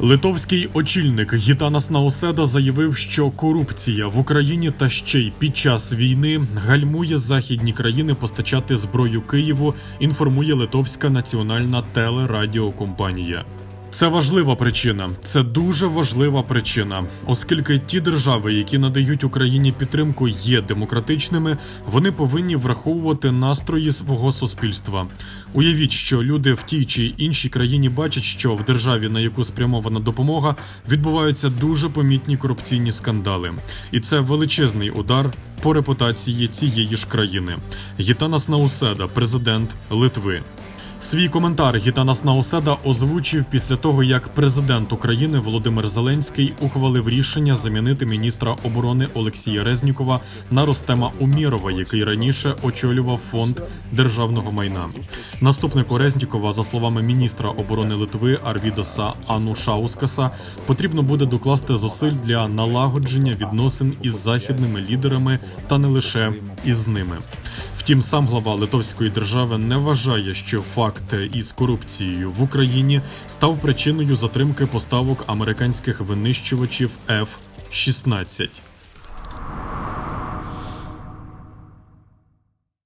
Литовський очільник Гітанас Науседа заявив, що корупція в Україні та ще й під час війни гальмує західні країни постачати зброю Києву. Інформує Литовська національна телерадіокомпанія. Це важлива причина, це дуже важлива причина, оскільки ті держави, які надають Україні підтримку, є демократичними, вони повинні враховувати настрої свого суспільства. Уявіть, що люди в тій чи іншій країні бачать, що в державі, на яку спрямована допомога, відбуваються дуже помітні корупційні скандали, і це величезний удар по репутації цієї ж країни. Гітанас Науседа, президент Литви. Свій коментар Гітанас Науседа озвучив після того, як президент України Володимир Зеленський ухвалив рішення замінити міністра оборони Олексія Резнікова на Ростема Умірова, який раніше очолював фонд державного майна. Наступнику Резнікова, за словами міністра оборони Литви Арвідоса Анушаускаса, потрібно буде докласти зусиль для налагодження відносин із західними лідерами та не лише із ними. Втім, сам глава Литовської держави не вважає, що факт із корупцією в Україні став причиною затримки поставок американських винищувачів F-16.